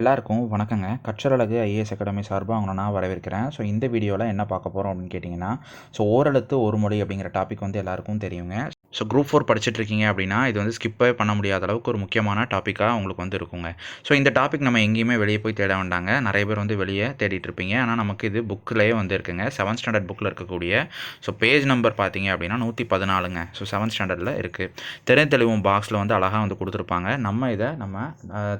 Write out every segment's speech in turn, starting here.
எல்லாருக்கும் வணக்கங்க. கற்றலகு IAS academy சார்பாக அவங்கள நான் வரவேற்கிறேன். ஸோ இந்த வீடியோவில் என்ன பார்க்க போகிறோம் அப்படின்னு கேட்டிங்கன்னா ஸோ ஓரெழுத்து ஒரு மொழி அப்படிங்கிற டாபிக் வந்து எல்லாருக்கும் தெரியுங்க. ஸோ குரூப் ஃபோர் படிச்சுட்டு இருக்கீங்க அப்படின்னா இது வந்து ஸ்கிப்பே பண்ண முடியாத அளவுக்கு ஒரு முக்கியமான டாப்பிக்காக உங்களுக்கு வந்து இருக்குங்க. ஸோ இந்த டாபிக் நம்ம எங்கேயுமே வெளியே போய் தேட வேண்டாங்க. நிறைய பேர் வந்து வெளியே தேடிட்டு இருப்பீங்க ஆனால் நமக்கு இது புக்கிலேயே வந்து இருக்குங்க செவன்த் ஸ்டாண்டர்ட் புக்கில் இருக்கக்கூடிய ஸோ பேஜ் நம்பர் பார்த்தீங்க அப்படின்னா நூற்றி பதினாலுங்க. ஸோ செவன்த் ஸ்டாண்டர்டில் இருக்குது தெரிந்தெளிவும் பாக்ஸில் வந்து அழகாக வந்து கொடுத்துருப்பாங்க. நம்ம இதை நம்ம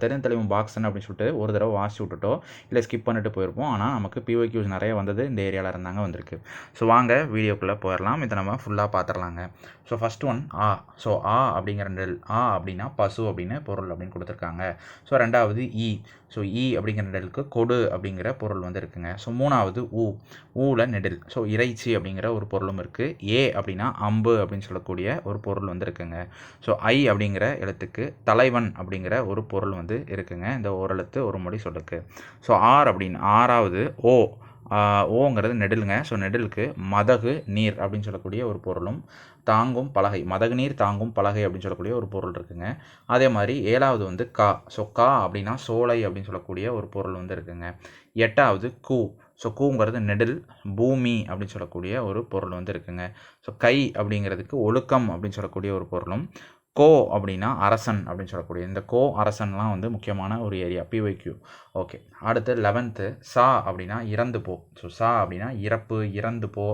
தெரிந்தெளிவும் பாக்ஸ்ன்னு அப்படின்னு சொல்லிட்டு ஒரு தடவை வாசி விட்டுட்டோ இல்லை ஸ்கிப் பண்ணிட்டு போயிருப்போம். ஆனால் நமக்கு பிஓக்யூஸ் நிறைய வந்தது இந்த ஏரியாவில் இருந்தாங்க வந்திருக்கு. ஸோ வாங்க வீடியோக்குள்ளே போயிடலாம். இதை நம்ம ஃபுல்லாக பார்த்துடலாங்க. ஸோ ஃபஸ்ட் ஒன் ஆ ஸோ ஆ அப்படிங்கிற நெல் ஆ அப்படின்னா பசு அப்படின்னு பொருள் அப்படின்னு கொடுத்துருக்காங்க. ஸோ ரெண்டாவது இ ஸோ இ அப்படிங்கிற நெடலுக்கு கொடு அப்படிங்கிற பொருள் வந்து இருக்குங்க. ஸோ மூணாவது ஊ. ஊல நெடில் ஸோ இறைச்சி அப்படிங்கிற ஒரு பொருளும் இருக்குது ஏ அப்படின்னா அம்பு அப்படின்னு சொல்லக்கூடிய ஒரு பொருள் வந்து இருக்குங்க. ஸோ ஐ அப்படிங்கிற எழுத்துக்கு தலைவன் அப்படிங்கிற ஒரு பொருள் வந்து இருக்குங்க. இந்த ஓரெழுத்து ஒரு மொழி சொல்லுக்கு. ஸோ ஆர் அப்படின்னு ஆறாவது ஓ. ஓங்கிறது நெடிலுங்க. ஸோ நெடிலுக்கு மதகு நீர் அப்படின்னு சொல்லக்கூடிய ஒரு பொருளும் தாங்கும் பலகை மதகு நீர் தாங்கும் பலகை அப்படின்னு சொல்லக்கூடிய ஒரு பொருள் இருக்குங்க. அதே மாதிரி ஏழாவது வந்து கா. ஸோ கா அப்படின்னா சோலை அப்படின்னு சொல்லக்கூடிய ஒரு பொருள் வந்து இருக்குங்க. எட்டாவது கூ. ஸோ கூங்கிறது நெடில் பூமி அப்படின்னு சொல்லக்கூடிய ஒரு பொருள் வந்து இருக்குங்க. ஸோ கை அப்படிங்கிறதுக்கு ஒழுக்கம் அப்படின்னு சொல்லக்கூடிய ஒரு பொருளும் கோ அப்படின்னா அரசன் அப்படின்னு சொல்லக்கூடிய இந்த கோ அரசன்லாம் வந்து முக்கியமான ஒரு ஏரியா பிஒய்க்யூ ஓகே அடுத்து லெவன்த்து சா அப்படின்னா இறந்து போ. ஸோ சா அப்படின்னா இறப்பு இறந்து போ.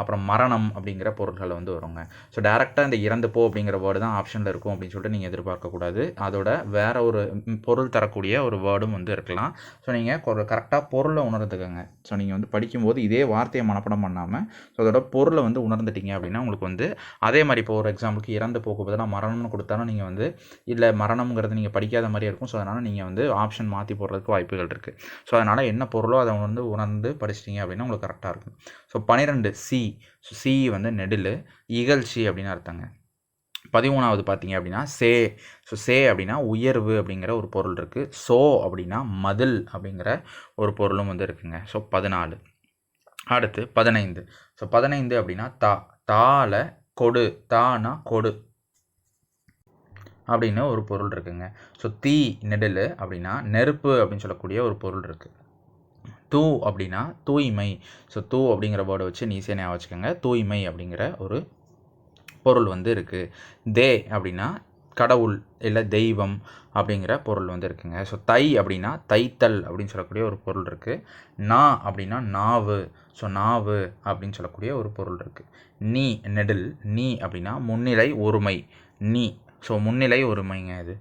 அப்புறம் மரணம் அப்படிங்கிற பொருட்கள் வந்து வருங்க. ஸோ டேரெக்டாக இந்த இறந்து போ அப்படிங்கிற வேர்டு தான் ஆப்ஷனில் இருக்கும் அப்படின்னு சொல்லிட்டு நீங்கள் எதிர்பார்க்கக்கூடாது. அதோட வேற ஒரு பொருள் தரக்கூடிய ஒரு வேர்டும் வந்து இருக்கலாம். ஸோ நீங்கள் கரெக்டாக பொருளை உணர்ந்துக்கோங்க. ஸோ நீங்கள் வந்து படிக்கும்போது இதே வார்த்தையை மனப்படம் பண்ணாமல் ஸோ அதோட பொருளை வந்து உணர்ந்துட்டீங்க அப்படின்னா உங்களுக்கு வந்து அதே மாதிரி இப்போ ஒரு எக்ஸாம்பிளுக்கு இறந்து போக்கு பதிலாக மரணம் ஆப்ஷன் கொடுத்தாலும் நீங்கள் வந்து இல்லை மரணம்ங்கிறது நீங்கள் படிக்காத மாதிரியே இருக்கும். ஸோ அதனால் நீங்கள் வந்து ஆப்ஷன் மாற்றி போடுறதுக்கு வாய்ப்புகள் இருக்குது ஸோ அதனால் என்ன பொருளோ அதை வந்து உணர்ந்து படிச்சிட்டிங்க அப்படின்னா உங்களுக்கு கரெக்டாக இருக்கும். ஸோ பன்னிரெண்டு சி ஸோ சி வந்து நெடில் இகழ்ச்சி அப்படின்னு அர்த்தங்க. பதிமூணாவது பார்த்தீங்க அப்படின்னா சே. ஸோ சே அப்படின்னா உயர்வு அப்படிங்கிற ஒரு பொருள் இருக்குது சோ அப்படின்னா மதில் அப்படிங்கிற ஒரு பொருளும் வந்து இருக்குங்க. ஸோ பதினாலு. அடுத்து பதினைந்து. ஸோ பதினைந்து அப்படின்னா தா. தால கொடு. தானா கொடு. அப்படின்னு ஒரு பொருள் இருக்குங்க. ஸோ தீ நெடல் அப்படின்னா நெருப்பு அப்படின்னு சொல்லக்கூடிய ஒரு பொருள் இருக்குது தூ அப்படின்னா தூய்மை. ஸோ தூ அப்படிங்கிற வேர்டை வச்சு நீ ஈஸியாக ஞாபகம் வச்சுக்கோங்க. தூய்மை அப்படிங்கிற ஒரு பொருள் வந்து இருக்குது தே அப்படின்னா கடவுள் இல்லை தெய்வம் அப்படிங்கிற பொருள் வந்து இருக்குங்க. ஸோ தை அப்படின்னா தைத்தல் அப்படின்னு சொல்லக்கூடிய ஒரு பொருள் இருக்குது நா அப்படின்னா நாவு. ஸோ நாவு அப்படின்னு சொல்லக்கூடிய ஒரு பொருள் இருக்குது நீ நெடில். நீ அப்படின்னா முன்னிலை ஒருமை. நீ ஸோ முன்னிலை ஒருமைங்க இது.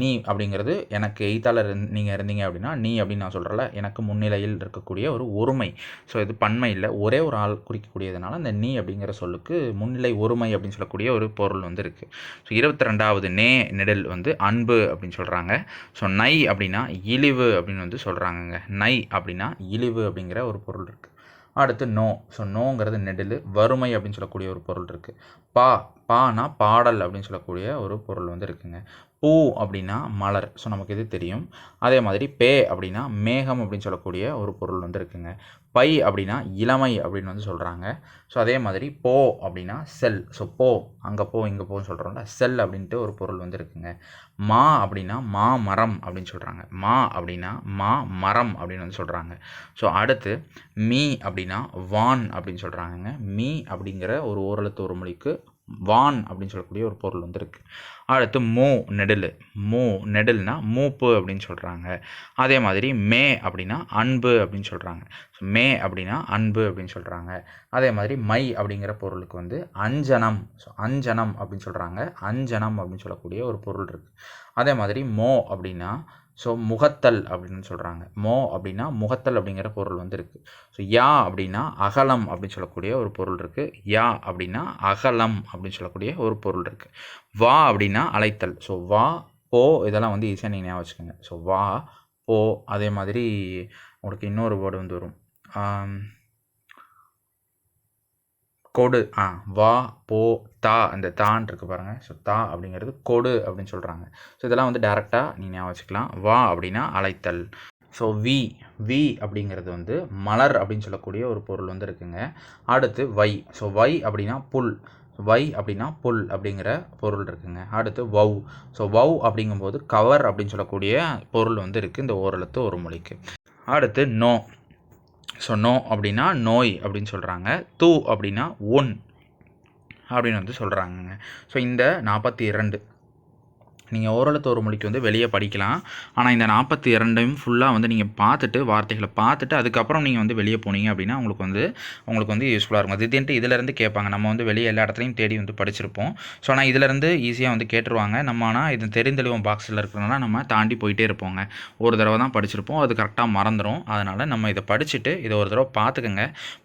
நீ அப்படிங்கிறது எனக்கு எய்த்தாளர் நீங்கள் இருந்தீங்க அப்படின்னா நீ அப்படின்னு நான் சொல்கிறல எனக்கு முன்னிலையில் இருக்கக்கூடிய ஒரு ஒருமை. ஸோ இது பன்மை இல்லை. ஒரே ஒரு ஆள் குறிக்கக்கூடியதுனால அந்த நீ அப்படிங்கிற சொல்லுக்கு முன்னிலை ஒருமை அப்படின்னு சொல்லக்கூடிய ஒரு பொருள் வந்து இருக்குது ஸோ இருபத்தி ரெண்டாவது நே நெடல் வந்து அன்பு அப்படின்னு சொல்கிறாங்க ஸோ நை அப்படின்னா இழிவு அப்படின்னு வந்து சொல்கிறாங்கங்க நை அப்படின்னா இழிவு அப்படிங்கிற ஒரு பொருள் இருக்குது அடுத்து நோ. ஸோ நோங்கிறது நெடில் வறுமை அப்படின்னு சொல்லக்கூடிய ஒரு பொருள் இருக்குது பா பானா பாடல் அப்படின்னு சொல்லக்கூடிய ஒரு பொருள் வந்து இருக்குங்க. பூ அப்படின்னா மலர். ஸோ நமக்கு இது தெரியும்? அதே மாதிரி பே அப்படின்னா மேகம் அப்படின்னு சொல்லக்கூடிய ஒரு பொருள் வந்து இருக்குங்க. பை அப்படின்னா இளமை அப்படின்னு வந்து சொல்கிறாங்க ஸோ அதே மாதிரி போ அப்படின்னா செல். ஸோ போ. அங்கே போ இங்கே போன்னு சொல்கிறோம்ல செல் அப்படின்ட்டு ஒரு பொருள் வந்து இருக்குங்க. மா அப்படின்னா மா மரம் அப்படின்னு சொல்கிறாங்க மா அப்படின்னா மா மரம் அப்படின்னு வந்து சொல்கிறாங்க ஸோ அடுத்து மீ அப்படின்னா வான் அப்படின்னு சொல்கிறாங்கங்க மீ அப்படிங்கிற ஒரு ஓரெழுத்து ஒரு மொழிக்கு வான் அப்படின்னு சொல்லக்கூடிய ஒரு பொருள் வந்து அடுத்து மூ நெடில். மூ நெடில்னா மூப்பு அப்படின்னு சொல்கிறாங்க அதே மாதிரி மே அப்படின்னா அன்பு அப்படின்னு சொல்கிறாங்க ஸோ மே அப்படின்னா அன்பு அப்படின்னு சொல்கிறாங்க அதே மாதிரி மை அப்படிங்கிற பொருளுக்கு வந்து அஞ்சனம். ஸோ அஞ்சனம் அப்படின்னு சொல்கிறாங்க அஞ்சனம் அப்படின்னு சொல்லக்கூடிய ஒரு பொருள் இருக்குது அதே மாதிரி மோ அப்படின்னா ஸோ முகத்தல் அப்படின்னு சொல்கிறாங்க மோ அப்படின்னா முகத்தல் அப்படிங்கிற பொருள் வந்து இருக்குது ஸோ யா அப்படின்னா அகலம் அப்படின்னு சொல்லக்கூடிய ஒரு பொருள் இருக்குது யா அப்படின்னா அகலம் அப்படின்னு சொல்லக்கூடிய ஒரு பொருள் இருக்குது வா அப்படின்னா அழைத்தல். ஸோ வா போ இதெல்லாம் வந்து ஈஸியாக நீங்கள் ஞாபகம் வச்சுக்கோங்க. ஸோ வா போ அதே மாதிரி உங்களுக்கு இன்னொரு வேர்டு வந்து வரும். கொடு. ஆ வா போ தா அந்த தான் இருக்கு பாருங்கள் ஸோ தா அப்படிங்கிறது கொடு அப்படின்னு சொல்கிறாங்க ஸோ இதெல்லாம் வந்து டேரெக்டாக நீங்கள் ஞாபகம் வச்சுக்கலாம். வா அப்படின்னா அழைத்தல். ஸோ வி வி அப்படிங்கிறது வந்து மலர் அப்படின்னு சொல்லக்கூடிய ஒரு பொருள் வந்து இருக்குங்க. அடுத்து வை. ஸோ வை அப்படின்னா புல். வை அப்படின்னா புல் அப்படிங்கிற பொருள் இருக்குங்க. அடுத்து வவ் ஸோ வவ் அப்படிங்கும்போது கவர் அப்படின்னு சொல்லக்கூடிய பொருள் வந்து இருக்குது இந்த ஓரெழுத்து ஒரு மொழிக்கு. அடுத்து நோ. ஸோ நோ அப்படின்னா நோய் அப்படின்னு சொல்கிறாங்க தூ அப்படின்னா ஒன் அப்படின்னு வந்து சொல்கிறாங்கங்க ஸோ இந்த நாற்பத்தி இரண்டு. நீங்கள் ஓரளத்து ஒரு மொழிக்கு வந்து வெளியே படிக்கலாம். ஆனால் இந்த நாற்பத்தி இரண்டையும் ஃபுல்லாக வந்து நீங்கள் பார்த்துட்டு வார்த்தைகளை பார்த்துட்டு அதுக்கப்புறம் நீங்கள் வந்து வெளியே போனீங்க அப்படின்னா உங்களுக்கு வந்து உங்களுக்கு வந்து யூஸ்ஃபுல்லாக இருக்கும். திடீர்னு இதிலேருந்து கேட்பாங்க. நம்ம வந்து வெளியே எல்லா இடத்துலையும் தேடி வந்து படிச்சிருப்போம். ஸோ ஆனால் இதிலேருந்து ஈஸியாக வந்து கேட்டுருவாங்க. நம்ம ஆனால் இது தெரிந்தெளிவம் பாக்ஸில் இருக்கிறனால நம்ம தாண்டி போயிட்டே இருப்போங்க. ஒரு தடவை தான் படிச்சிருப்போம். அது கரெக்டாக மறந்துடும் அதனால் நம்ம இதை படிச்சுட்டு இதை ஒரு தடவை பார்த்துக்கோங்க.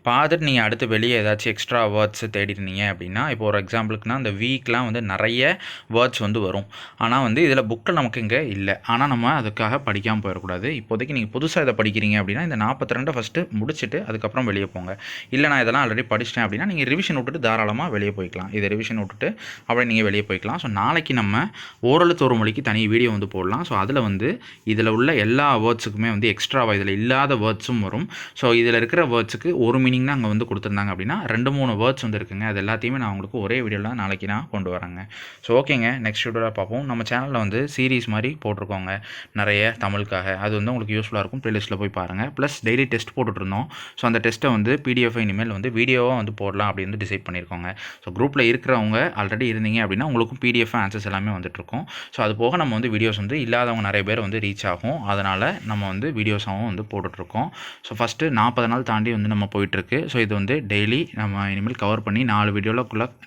பார்த்துட்டு நீங்கள் அடுத்து வெளியே ஏதாச்சும் எக்ஸ்ட்ரா வேர்ட்ஸ் தேடிருந்தீங்க அப்படின்னா இப்போ ஒரு எக்ஸாம்பிளுக்குனா அந்த வீக்லாம் வந்து நிறைய வேர்ட்ஸ் வந்து வரும். ஆனால் ஆனால் வந்து இதில் புக்கில் நமக்கு இங்கே இல்லை. ஆனால் நம்ம அதுக்காக படிக்காமல் போயிடக்கூடாது இப்போதைக்கு நீங்கள் புதுசாக இதை படிக்கிறீங்க அப்படின்னா இந்த நாற்பத்தி ரெண்டை ஃபஸ்ட்டு முடிச்சுட்டு அதுக்கப்புறம் வெளியே போங்க. இல்லை நான் இதெல்லாம் ஆல்ரெடி படிச்சிட்டேன் அப்படின்னா நீங்கள் ரிவிஷன் விட்டுட்டு தாராளமாக வெளியே போய்க்கலாம். இதை ரிவிஷன் விட்டுட்டு அப்படியே நீங்கள் வெளியே போய்க்கலாம். ஸோ நாளைக்கு நம்ம ஓரளத்து ஒரு மொழிக்கு தனி வீடியோ வந்து போடலாம். ஸோ அதில் வந்து இதில் உள்ள எல்லா வேர்ட்ஸுக்குமே வந்து எக்ஸ்ட்ராவாக இதில் இல்லாத வேர்ட்ஸும் வரும். ஸோ இதில் இருக்கிற வேர்ட்ஸுக்கு ஒரு மீனிங் தான் அங்கே வந்து கொடுத்துருந்தாங்க அப்படின்னா ரெண்டு மூணு வேர்ட்ஸ் வந்து இருக்குங்க. அது எல்லாத்தையுமே நான் உங்களுக்கு ஒரே வீடியோவில் நாளைக்கு நான் கொண்டு வரேங்க. ஸோ ஓகேங்க நெக்ஸ்ட் வீடியோவில் பார்ப்போம். நம்ம சேனலில் வந்து சீரீஸ் மாதிரி போட்டிருக்கோங்க. நிறைய தமிழுக்காக. அது வந்து உங்களுக்கு யூஸ்ஃபுல்லாக இருக்கும். ப்ளேலிஸ்ட்டில் போய் பாருங்கள் ப்ளஸ் டெய்லி டெஸ்ட் போட்டுட்ருந்தோம் ஸோ அந்த டெஸ்ட்டை வந்து பிடிஎஃப் இனிமேல் வந்து வீடியோவாக வந்து போடலாம் அப்படின்னு டிசைட் பண்ணியிருக்கோங்க. ஸோ குரூப்பில் இருக்கிறவங்க ஆல்ரெடி இருந்தீங்க அப்படின்னா உங்களுக்கும் பிடிஎஃப் ஆன்சர்ஸ் எல்லாமே வந்துட்டுருக்கும். ஸோ அது போக நம்ம வந்து வீடியோஸ் வந்து இல்லாதவங்க நிறைய பேர் வந்து ரீச் ஆகும். அதனால் நம்ம வந்து வீடியோஸாகவும் வந்து போட்டுட்ருக்கோம் ஸோ ஃபஸ்ட்டு நாற்பது நாள் தாண்டி வந்து நம்ம போயிட்டுருக்கு. ஸோ இது வந்து டெய்லி நம்ம இனிமேல் கவர் பண்ணி நாலு வீடியோவில்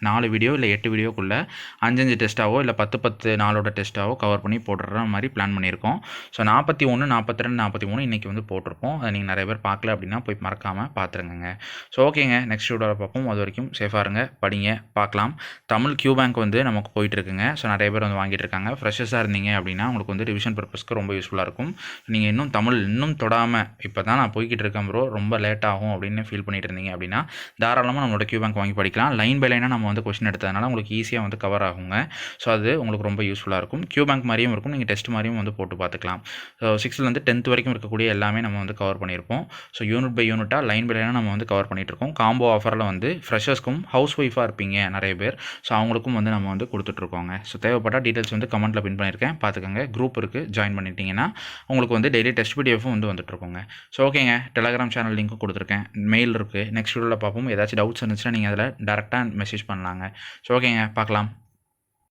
நாலு வீடியோ இல்லை எட்டு வீடியோக்குள்ளே அஞ்சஞ்சு டெஸ்ட்டாவோ இல்லை பத்து பத்து நாளோட டெஸ்ட்டாவோ கவர் பண்ணி போடுற மாதிரி பிளான் பண்ணியிருக்கோம். ஸோ நாற்பத்தி ஒன்று நாற்பத்தி ரெண்டு நாற்பத்தி மூணு இன்றைக்கி வந்து போட்டிருப்போம். அதை நீங்கள் நிறைய பேர் பார்க்கல அப்படின்னா போய் மறக்காமல் பார்த்துருங்க ஸோ ஓகேங்க நெக்ஸ்ட் வீடியோவில் பார்ப்போம். அது வரைக்கும் சேஃபாக இருங்க படிங்க பார்க்கலாம். தமிழ் கியூ பேங்க் வந்து நமக்கு போயிட்டுருக்குங்க ஸோ நிறைய பேர் வந்து வாங்கிட்டு இருக்காங்க. ஃப்ரெஷ்ஷாக இருந்தீங்க அப்படின்னா உங்களுக்கு வந்து ரிவிஷன் பர்பஸ்க்கு ரொம்ப யூஸ்ஃபுல்லாக இருக்கும். நீங்கள் இன்னும் தமிழ் இன்னும் தொடாமல் இப்போ தான் நான் போய்கிட்டு இருக்கேன் ப்ரோ ரொம்ப லேட் ஆகும் அப்படின்னு ஃபீல் பண்ணிட்டு இருந்தீங்க அப்படின்னா தாராளமாக நம்மளோட கியூ பேங்க் வாங்கி படிக்கலாம். லைன் பை லைனாக நம்ம வந்து கொஸ்டின் எடுத்ததுனால உங்களுக்கு ஈஸியாக வந்து கவர் ஆகுங்க. ஸோ அது உங்களுக்கு ரொம்ப யூஸ்ஃபுல்லாக இருக்கும். கியூ பேங்க் மாதிரியும் இருக்கும். நீங்கள் டெஸ்ட் மாதிரியும் வந்து போட்டு பார்த்துக்கலாம். ஸோ சிக்ஸ்த்லேருந்து டென்த் வரைக்கும் இருக்கக்கூடிய எல்லாமே நம்ம வந்து கவர் பண்ணியிருப்போம். ஸோ யூனிட் பை யூனிட்டாக லைன் பை லைனாக நம்ம வந்து கவர் பண்ணிகிட்ருக்கோம் காம்போ ஆஃபரில் வந்து ஃப்ரெஷர்ஸ்க்கும் ஹவுஸ் ஒய்ஃபாக இருப்பீங்க நிறைய பேர். ஸோ அவங்களுக்கும் வந்து நம்ம வந்து கொடுத்துட்ருக்கோங்க ஸோ தேவைப்பட்ட டீட்டெயில்ஸ் வந்து கமெண்ட்டில் பின் பண்ணியிருக்கேன். பார்த்துக்கோங்க. குரூப் இருக்குது ஜாயின் பண்ணிட்டீங்கன்னா உங்களுக்கு வந்து டெய்லி டெஸ்ட் பிடிஎஃபும் வந்து வந்துட்டுருக்கோங்க. ஸோ ஓகேங்க டெலகிராம் சேனல் லிங்க்கும் கொடுத்துருக்கேன். மெயில் இருக்குது நெக்ஸ்ட் வீடியோவில் பார்ப்போம். ஏதாச்சும் டவுட்ஸ் இருந்துச்சுன்னா நீங்கள் அதில் டேரெக்டாக மெசேஜ் பண்ணலாங்க. ஸோ ஓகேங்க பார்க்கலாம்.